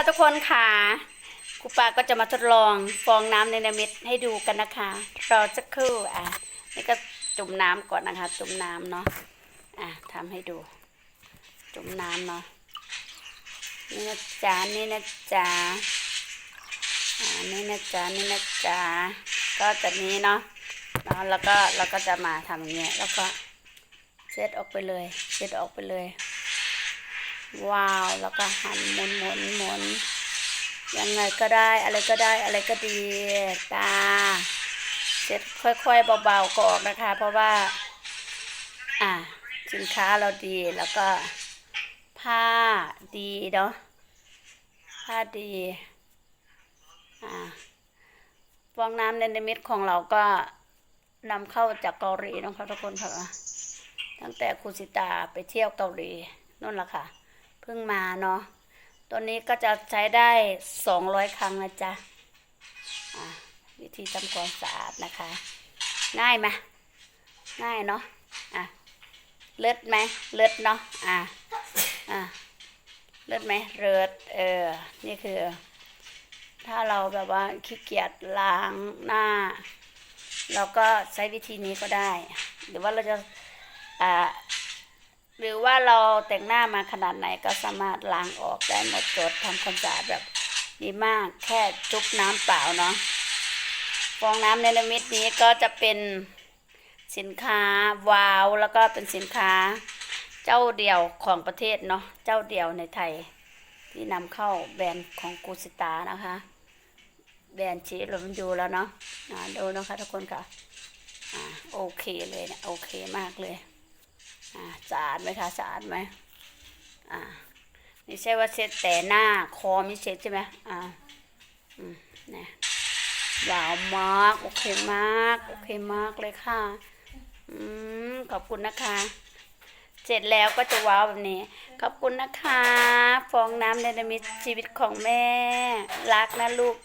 ค่ะทุกคนค่ะครูปาก็จะมาทดลองฟองน้ำในนามิตให้ดูกันนะคะรอสักครู่อะนี่ก็จุ่มน้ำก่อนนะคะ จุ่มน้ำเนาะอะทำให้ดู จุ่มน้ำเนาะนี่นะจ๊ะนี่นะจ๊ะอ่านี่นะจ๊ะนี่นะจ๊ะก็จะนี้เนาะเนาะแล้วก็เราก็จะมาทำอย่างเงี้ยแล้วก็เช็ดออกไปเลยเช็ดออกไปเลย ว้าว แล้วก็หันหมุนหมุนหมุนยังไงก็ได้อะไรก็ได้อะไรก็ดีตาเสร็จค่อยๆเบาๆก็ออกนะคะ เพราะว่า อะสินค้าเราดีแล้วก็ ผ้าดีเนาะผ้าดีอ่าฟองน้ำในนิมิตของเราก็นำเข้าจากเกาหลีนะคะทุกคนค่ะตั้งแต่ครูสิตาไปเที่ยวเกาหลีนั่นแหละค่ะ พิ่งมาเนาะตัวนี้ก็จะใช้ได้สองร้อยครั้งนะจ๊ะวิธีทำความสะอาดนะคะ ง่ายไหมง่ายเนาะอะเลิศไหมเลิศเนาะอะอะเลิศไหมเลิศเออนี่คือ ถ้าเราแบบว่าขี้เกียจล้างหน้า เราก็ใช้วิธีนี้ก็ได้ หรือว่าเราจะอ่า หรือว่าเราแต่งหน้ามาขนาดไหนก็สามารถล้างออกได้หมดจดทำความสะอาดแบบดีมากแค่จุบน้ำเปล่าเนาะฟองน้ำเนลมิตนี้ก็จะเป็นสินค้าวาวแล้วก็เป็นสินค้าเจ้าเดียวของประเทศเนาะเจ้าเดียวในไทย ที่นำเข้าแบรนด์ของกูสิตานะคะ แบรนด์ชีลมยูแล้วเนาะอ่าดูนะคะทุกคนค่ะอ่าโอเคเลยเนะโอเคมากเลย อ่าสะอาดไหมคะสะอาดไหมอ่านี่ใช่ว่าเช็ดแต่หน้าคอไม่เช็ดใช่ไหมอ่าอืมนี่ยาวมากโอเคมากโอเคมากเลยค่ะอืมขอบคุณนะคะ เสร็จแล้วก็จะว้าวแบบนี้ ขอบคุณนะคะ ฟองน้ำในนามิตชีวิตของแม่ รักนะลูก